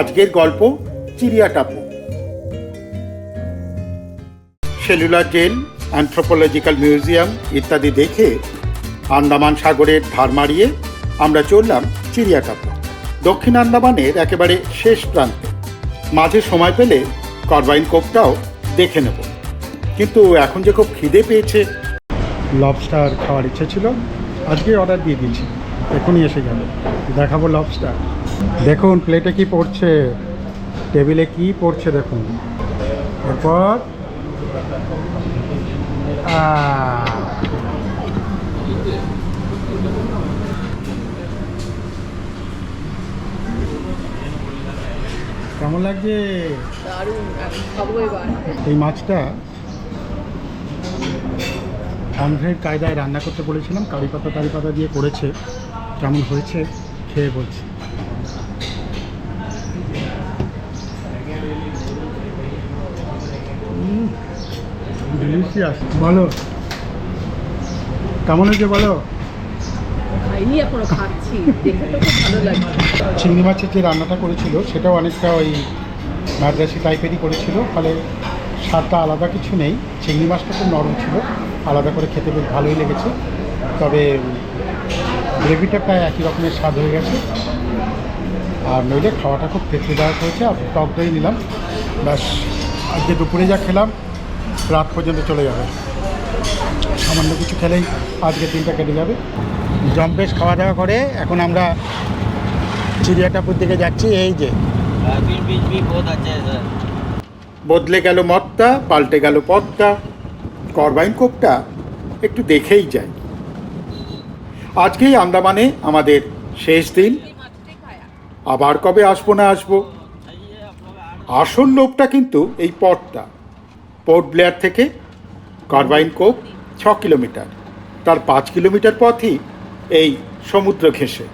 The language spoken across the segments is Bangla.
আজকের গল্প Chidiya Tapu. Cellular jail anthropological museum ইত্যাদি দেখে আন্দামান সাগরের ধার মারিয়ে আমরা চললাম চিড়িয়া টাপু। দক্ষিণ আন্দামানের একেবারে শেষ প্রান্তে। মাঝে সময় পেলে করবাইন কোপটাও দেখে নেব। কিন্তু এখন যে খুব খিদে পেয়েছে। লবস্টার খাওয়ার ইচ্ছে ছিল। আজকে অর্ডার দিয়ে দিয়েছি। এখনই এসে গেল। দেখাবো লবস্টার দেখুন প্লেটে কি পড়ছে? টেবিলে কি পড়ছে দেখুন। এরপর কেমন লাগছে? এই মাছটা অন্ধ্রের কায়দায় রান্না করতে বলেছিলাম কারি পাতা তারি পাতা দিয়ে করেছে। কেমন হয়েছে খেয়ে বলছি। ডিলিশিয়াস বলো। কেমন হয়েছে বলো? খাইনি এখনও খাচ্ছি। দেখে তো খুব ভালো লাগছে। চিংড়ি মাছের যে রান্নাটা করেছিল সেটাও অনেকটা ওই মাদ্রাসি টাইপেরই করেছিল ফলে স্বাদটা আলাদা কিছু নেই। চিংড়ি মাছটা খুব নরম ছিল আলাদা করে খেতে বেশ ভালোই লেগেছে। তবে গ্রেভিটা প্রায় একই রকমের স্বাদ হয়ে গেছে। আর নইলে খাওয়াটা খুব তৃপ্তিদায়ক হয়েছে আর টক দই নিলাম। ব্যাস আজকে দুপুরে যা খেলাম রাত পর্যন্ত চলে যাবে। সামান্য কিছু খেলেই আজকে দিনটা কেটে যাবে। জম্পেশ খাওয়া দাওয়া করে, এখন আমরা চিড়িয়াটাপুর দিকে যাচ্ছি। এই যে। বদলে গেল মতটা পাল্টে গেল পথটা করবাইন কোপটা একটু দেখেই যায় আজকেই আন্দামানে আমাদের শেষ দিন। আবার কবে আসব না আসব? আসল লোভটা কিন্তু এই পথটা পোর্ট ব্লেয়ার থেকে কারবাইন কোপ ছ কিলোমিটার। তার পাঁচ কিলোমিটার পথই এই সমুদ্র ঘেঁষে।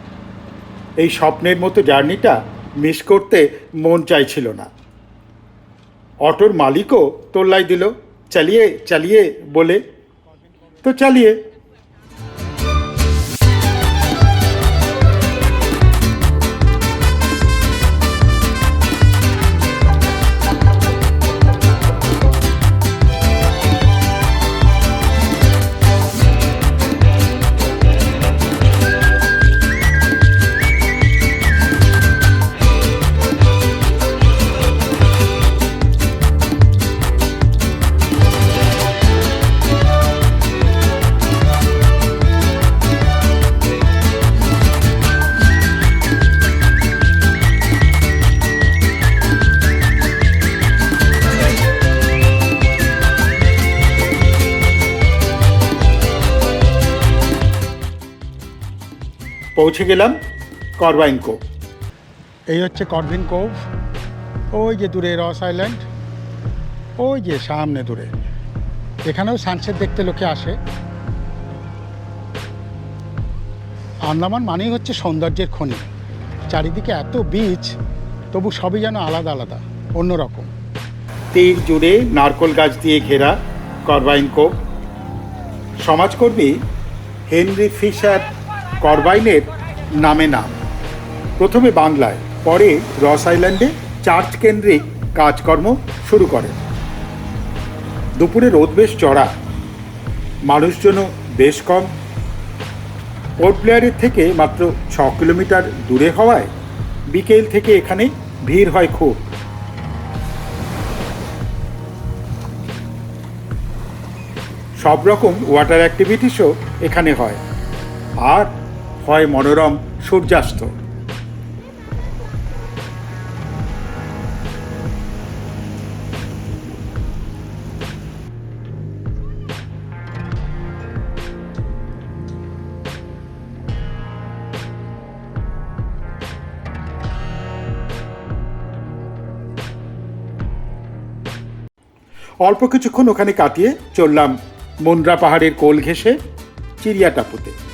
এই স্বপ্নের মতো জার্নিটা মিস করতে মন চাইছিল না। অটোর মালিকও তোল্লাই দিল, চালিয়ে চালিয়ে বলে। তো চালিয়ে। পৌঁছে গেলাম করবাইন কোভ এই হচ্ছে করবিন কোভ ওই যে দূরে রস আইল্যান্ড ওই যে সামনে দূরে। এখানেও সানসেট দেখতে লোকে আসে। আন্দামান মানেই হচ্ছে সৌন্দর্যের খনি। চারিদিকে এত বীচ তবু সবই যেন আলাদা আলাদা অন্যরকম। তীর জুড়ে নারকোল গাছ দিয়ে ঘেরা করবাইন কোভ সমাজকর্মী হেনরি ফিশার করবাইনের নামে নাম। প্রথমে বাংলায়, পরে রস আইল্যান্ডে চার্চ কেন্দ্রিক কাজকর্ম শুরু করেন দুপুরে রোদ বেশ চড়া, মানুষজনও বেশ কম। পোর্ট ব্লেয়ারের থেকে মাত্র ছ কিলোমিটার দূরে হওয়ায় বিকেল থেকে এখানে ভিড় হয় খুব। সব রকম ওয়াটার অ্যাক্টিভিটিসও এখানে হয়। আর হয় মনোরম সূর্যাস্ত। অল্প কিছুক্ষণ ওখানে কাটিয়ে চললাম মুন্দ্রা পাহাড়ের কোল ঘেঁষে চিড়িয়াটাপুতে।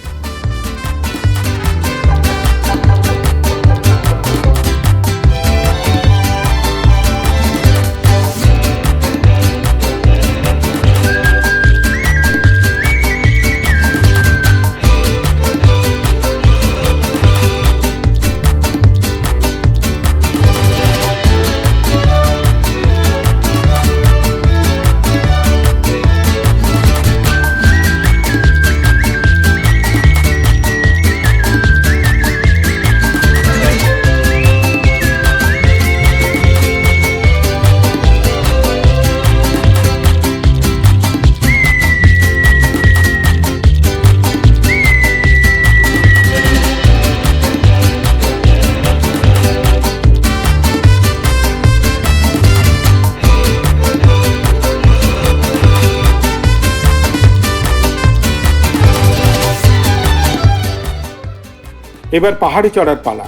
এবার পাহাড়ে চড়ার পালা।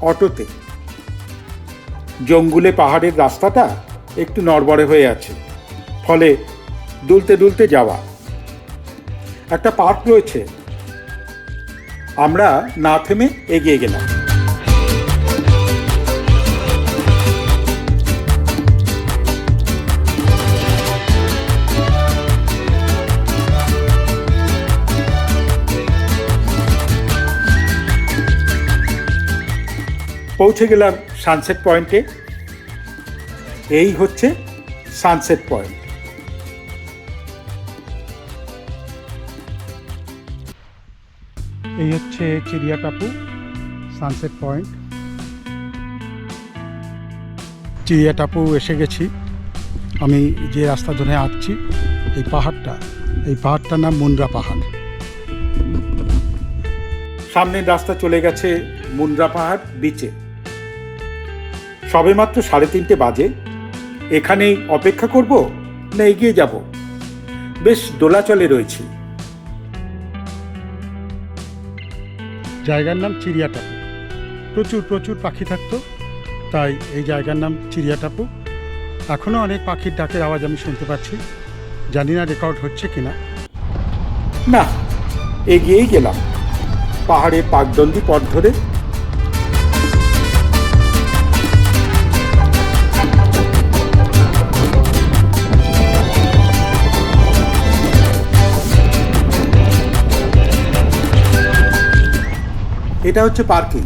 অটোতে। জঙ্গুলে পাহাড়ের রাস্তাটা একটু নড়বড়ে হয়ে আছে। ফলে দুলতে দুলতে যাওয়া। একটা পার্ক রয়েছে। আমরা না থেমে এগিয়ে গেলাম। পৌঁছে গেলাম সানসেট পয়েন্টে এই হচ্ছে সানসেট পয়েন্ট এই হচ্ছে চিড়িয়া টাপু সানসেট পয়েন্ট চিড়িয়া টাপু এসে গেছি। আমি যে রাস্তা ধরে আসছি এই পাহাড়টা এই পাহাড়টার নাম মুন্দ্রা পাহাড়। সামনের রাস্তা চলে গেছে মুন্দ্রা পাহাড় বিচে সবেমাত্র সাড়ে তিনটে বাজে। এখানেই অপেক্ষা করব না এগিয়ে যাব? বেশ দোলাচলে রয়েছি। জায়গার নাম চিড়িয়াটাপু প্রচুর প্রচুর পাখি থাকতো তাই এই জায়গার নাম চিড়িয়াটাপু এখনও অনেক পাখির ডাকের আওয়াজ আমি শুনতে পাচ্ছি। জানি না রেকর্ড হচ্ছে কিনা। না এগিয়েই গেলাম। পাহাড়ে পাকদন্দি পথ ধরে এটা হচ্ছে পার্কিং।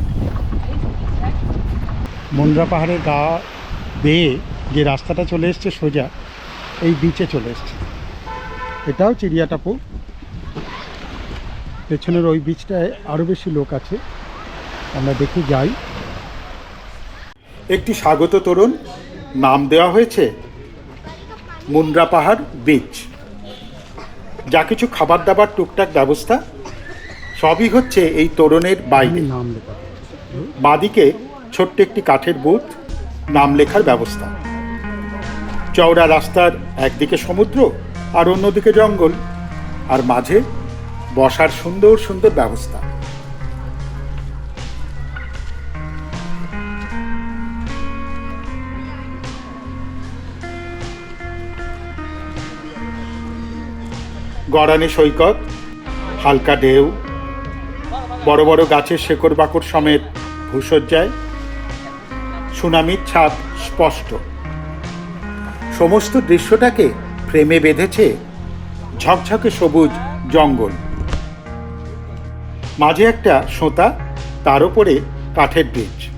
মুন্দ্রা পাহাড়ের গা বেয়ে যে রাস্তাটা চলে এসছে সোজা এই বিচে চলে এসছে। এটাও চিড়িয়াটাপু পেছনের ওই বিচটায় আরও বেশি লোক আছে। আমরা দেখি যাই। একটি স্বাগত তরুণ নাম দেওয়া হয়েছে মুন্দ্রা পাহাড় বিচ যা কিছু খাবার দাবার টুকটাক ব্যবস্থা সবই হচ্ছে এই তরুণের বাইরে। নাম লেখা বাদিকে ছোট্ট একটি কাঠের বুথ নাম লেখার ব্যবস্থা। চওড়া রাস্তার একদিকে সমুদ্র আর অন্যদিকে জঙ্গল। আর মাঝে বসার সুন্দর সুন্দর ব্যবস্থা। গড়ানে সৈকত হালকা ঢেউ বড় বড় গাছের শেকড় বাকড় সমেত ভূসজ্জায় সুনামির ছাপ স্পষ্ট। সমস্ত দৃশ্যটাকে ফ্রেমে বেঁধেছে ঝকঝকে সবুজ জঙ্গল। মাঝে একটা সোঁতা, তার উপরে কাঠের ব্রিজ।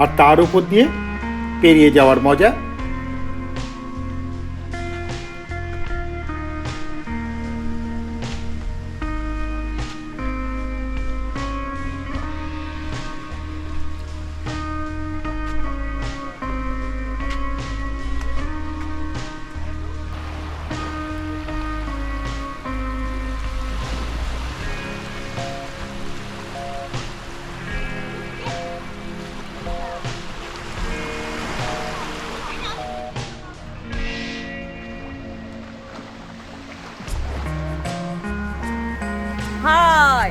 আর তার উপর দিয়ে পেরিয়ে যাওয়ার মজা হাই,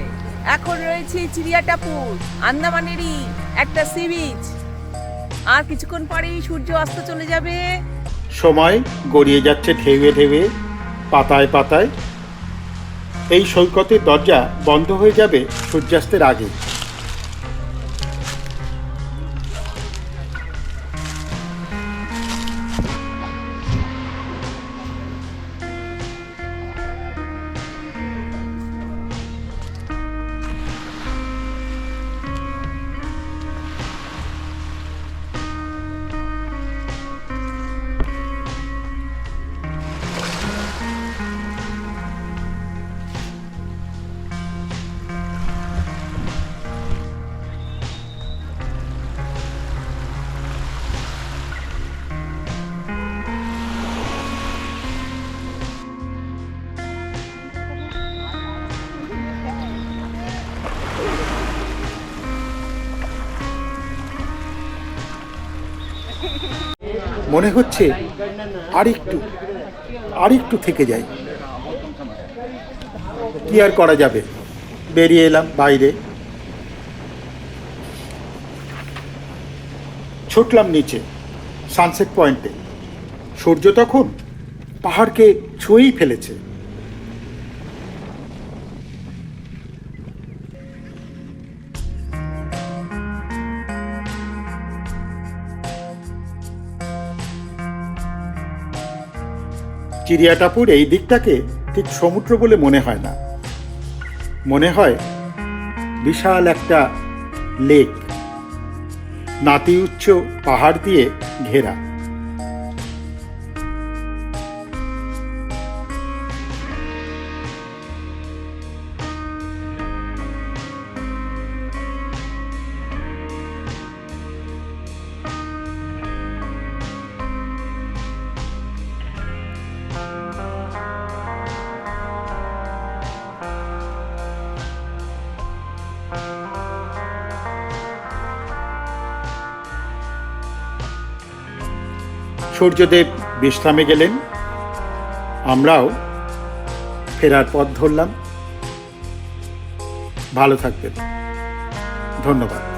এখন রয়েছে চিড়িয়াটাপুর, আন্দামানেরই একটা সি বিচ। আর কিছুক্ষণ পরেই সূর্য অস্ত চলে যাবে। সময় গড়িয়ে যাচ্ছে ঢেউয়ে ঢেউয়ে, পাতায় পাতায়। এই সৈকতের দরজা বন্ধ হয়ে যাবে সূর্যাস্তের আগে। মনে হচ্ছে আর একটু আর একটু থেকে যাই। কি আর করা যাবে? বেরিয়ে এলাম বাইরে। ছুটলাম নিচে সানসেট পয়েন্টে সূর্য তখন পাহাড়কে ছুঁয়েই ফেলেছে। চিড়িয়াটাপুর এই দিকটাকে ঠিক সমুদ্র বলে মনে হয় না। মনে হয় বিশাল একটা লেক। নাতি উচ্চ পাহাড় দিয়ে ঘেরা। সূর্যদেব বিশ্রামে গেলেন। আমরাও ফেরার পথ ধরলাম। ভালো থাকবেন। ধন্যবাদ।